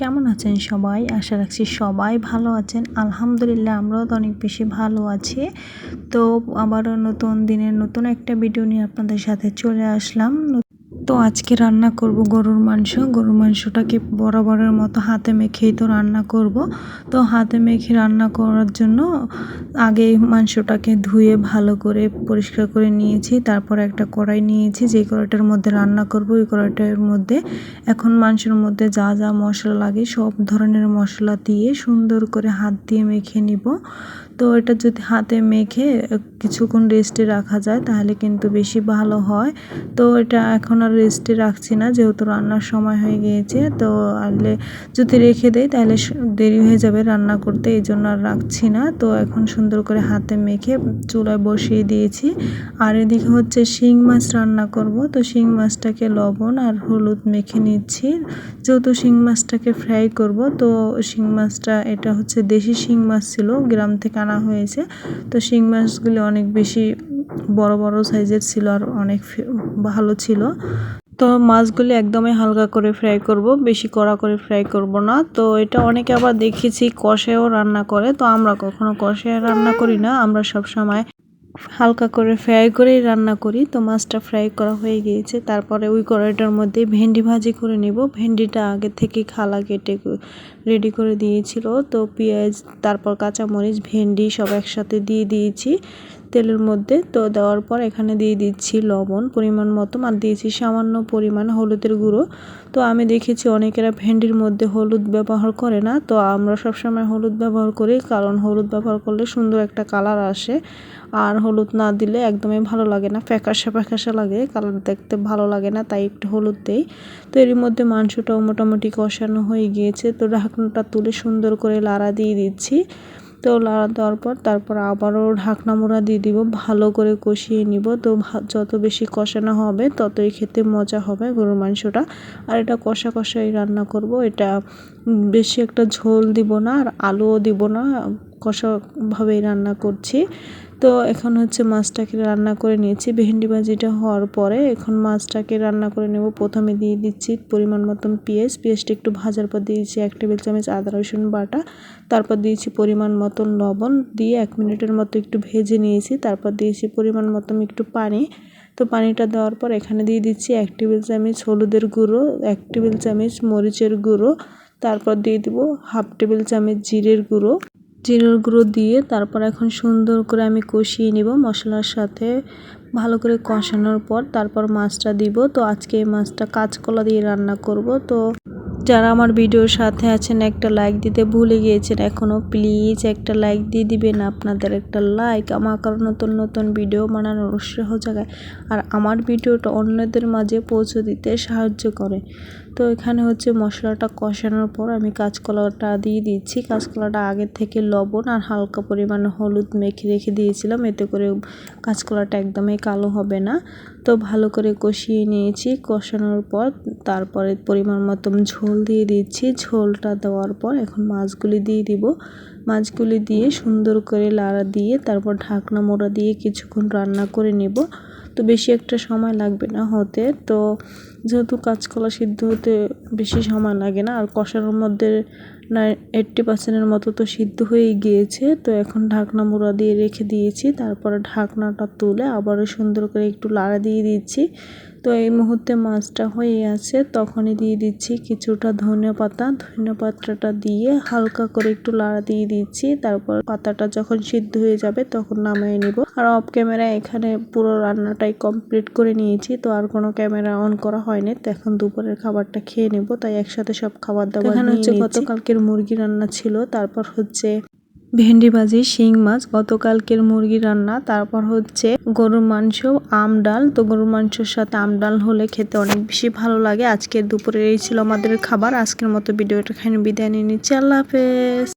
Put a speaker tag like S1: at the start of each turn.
S1: কেমন আছেন সবাই? আশা রাখছি সবাই ভালো আছেন। আলহামদুলিল্লাহ, আমরাও তো অনেক বেশি ভালো আছি। তো আবারও নতুন দিনের নতুন একটা ভিডিও নিয়ে আপনাদের সাথে চলে আসলাম। তো আজকে রান্না করব গরুর মাংস। গরুর মাংসটাকে বরাবরের মতো হাতে মেখেই তো রান্না করব। তো হাতে মেখে রান্না করার জন্য আগে মাংসটাকে ধুয়ে ভালো করে পরিষ্কার করে নিয়েছি। তারপর একটা কড়াই নিয়েছি। যে কড়াইটার মধ্যে রান্না করব, ওই কড়াইটার মধ্যে এখন মাংসের মধ্যে যা যা মশলা লাগে, সব ধরনের মশলা দিয়ে সুন্দর করে হাত দিয়ে মেখে নিব। তো এটা যদি হাতে মেখে কিছুক্ষণ রেস্টে রাখা যায়, তাহলে কিন্তু বেশি ভালো হয়। তো এটা এখন আর রেস্টে রাখছি না, যেহেতু রান্নার সময় হয়ে গিয়েছে, তো আনলে যদি রেখে দেয় তাহলে দেরি হয়ে যাবে রান্না করতে, এই জন্য আর রাখছি না। তো এখন সুন্দর করে হাতে মেখে চুলায় বসিয়ে দিয়েছি। আর এদিকে হচ্ছে শিং মাছ রান্না করব, তো শিং মাছটাকে লবণ আর হলুদ মেখে নিচ্ছি। যেহেতু শিং মাছটাকে ফ্রাই করব, তো শিং মাছটা, এটা হচ্ছে দেশি শিং মাছ ছিল, গ্রাম থেকে আনা হয়েছে। তো শিং মাছগুলি অনেক বেশি বড় বড় সাইজের ছিল আর অনেক ভালো ছিল। তো মাছগুলি একদমই হালকা করে ফ্রাই করব, বেশি কড়া করে ফ্রাই করব না। তো এটা অনেকে আবার দেখেছি কষেও রান্না করে। তো আমরা কখনো কষে রান্না করি না, আমরা সব সময় হালকা করে ফ্রাই করেই রান্না করি। তো মাছটা ফ্রাই করা হয়ে গিয়েছে। তারপরে ওই কড়াইটার মধ্যে ভেন্ডি ভাজি করে নিব। ভেন্ডিটা আগে থেকে খালা কেটে রেডি করে দিয়েছিল। তো পেঁয়াজ, তারপর কাঁচামরিচ, ভেন্ডি সব একসাথে দিয়ে দিয়েছি তেলের মধ্যে। তো দেওয়ার পর এখানে দিয়ে দিচ্ছি লবণ পরিমাণ মতো আর দিয়েছি সামান্য পরিমাণ হলুদের গুঁড়ো। তো আমি দেখেছি অনেকেরা ভেন্ডির মধ্যে হলুদ ব্যবহার করে না। তো আমরা সবসময় হলুদ ব্যবহার করি কারণ হলুদ ব্যবহার করলে সুন্দর একটা কালার আসে। আর হলুদ না দিলে একদমই ভালো লাগে না, ফ্যাকাশা ফ্যাকাশা লাগে। কালার দেখতে ভালো লাগে না, তাই একটু হলুদ দেই। তো এর মধ্যে মাংসটাও মোটামুটি কষানো হয়ে গিয়েছে। তো ঢাকনাটা তুলে সুন্দর করে লাড়া দিয়ে দিচ্ছি। তো লাড়া দেওয়ার পর তারপর আবারও ঢাকনা মোড়া দিয়ে দিব, ভালো করে কষিয়ে নিব। তো যত বেশি কষানো হবে, ততই খেতে মজা হবে গরুর মাংসটা। আর এটা কষা কষাই রান্না করব, এটা বেশি একটা ঝোল দিব না আর আলুও দিব না, কষাভাবেই রান্না করছি। তো এখন হচ্ছে মাছটাকে রান্না করে নিয়েছি। ভেন্ডি ভাজিটা হওয়ার পরে এখন মাছটাকে রান্না করে নেব। প্রথমে দিয়ে দিচ্ছি পরিমাণ মতন পেঁয়াজ। পেঁয়াজটা একটু ভাজার পর দিয়েছি এক টেবিল চামচ আদা, রসুন বাটা। তারপর দিয়েছি পরিমাণ মতন লবণ দিয়ে এক মিনিটের মতো একটু ভেজে নিয়েছি। তারপর দিয়েছি পরিমাণ মতন একটু পানি। তো পানিটা দেওয়ার পর এখানে দিয়ে দিচ্ছি এক টেবিল চামচ হলুদের গুঁড়ো, এক টেবিল চামচ মরিচের গুঁড়ো। তারপর দিয়ে দিব হাফ টেবিল চামচ জিরের গুঁড়ো। জিরের গুঁড়ো দিয়ে তারপর এখন সুন্দর করে আমি কষিয়ে নিব মশলার সাথে। ভালো করে কষানোর পর তারপর মাছটা দিব। তো আজকে এই মাছটা কাঁচকলা দিয়ে রান্না করব। তো যারা আমার ভিডিওর সাথে আছেন, একটা লাইক দিতে ভুলে গিয়েছেন এখনও প্লিজ একটা লাইক দিয়ে দিবেন। আপনাদের একটা লাইক আমার কারণ নতুন নতুন ভিডিও বানানোর উৎসাহ জায়গায় আর আমার ভিডিওটা অন্যদের মাঝে পৌঁছে দিতে সাহায্য করে। তো এখানে হচ্ছে মশলাটা কষানোর পর আমি কাঁচকলাটা দিয়ে দিচ্ছি। কাঁচকলাটা আগের থেকে লবণ আর হালকা পরিমাণে হলুদ মেখে রেখে দিয়েছিলাম। এতে করে কাঁচকলাটা একদমই কালো হবে না। তো ভালো করে কষিয়ে নিয়েছি। কষানোর পর তারপরে পরিমাণ মতন ঝোল দিয়ে দিচ্ছি। ঝোলটা দেওয়ার পর এখন মাছগুলি দিয়ে দিব। মাছগুলি দিয়ে সুন্দর করে লাড়া দিয়ে তারপর ঢাকনা মোড়া দিয়ে কিছুক্ষণ রান্না করে নেব। তো বেশি একটা সময় লাগবে না হতে। তো যেহেতু কাঁচকলা সিদ্ধ হতে বেশি সময় লাগে না, আর কষানোর মধ্যে না এইট্টি পার্সেন্টের মতো তো সিদ্ধ হয়ে গিয়েছে, তো এখন ঢাকনা মোড়া দিয়ে রেখে দিয়েছি। তারপরে ঢাকনাটা তুলে আবারও সুন্দর করে একটু লাড়া দিয়ে দিচ্ছি। তো এই মুহূর্তে মাছটা হয়ে আছে তখনই দিয়ে দিচ্ছি কিছুটা ধনে পাতা। ধনে পাতাটা দিয়ে হালকা করে একটু লাড়া দিয়ে দিচ্ছি তারপর পাতাটা যখন সিদ্ধ হয়ে যাবে তখন নামিয়ে নিব। আর অফ ক্যামেরা এখানে পুরো রান্নাটাই কমপ্লিট করে নিয়েছি তো আর কোনো ক্যামেরা অন করা হয়নি। তো এখন দুপুরের খাবারটা খেয়ে নেব তাই একসাথে সব খাবার দাবার এখানে হচ্ছে গতকালকের মুরগি রান্না ছিল তারপর হচ্ছে ভেন্ডি ভাজি শিং মাছ, গতকালকের মুরগি রান্না, তারপর হচ্ছে গরুর মাংস, আম ডাল। তো গরুর মাংসের সাথে আম ডাল হলে খেতে অনেক বেশি ভালো লাগে। আজকের দুপুরে এই ছিল আমাদের খাবার। আজকের মতো ভিডিওটা এখানে বিদায় নিয়ে নিচ্ছি। আল্লাহ হাফেজ।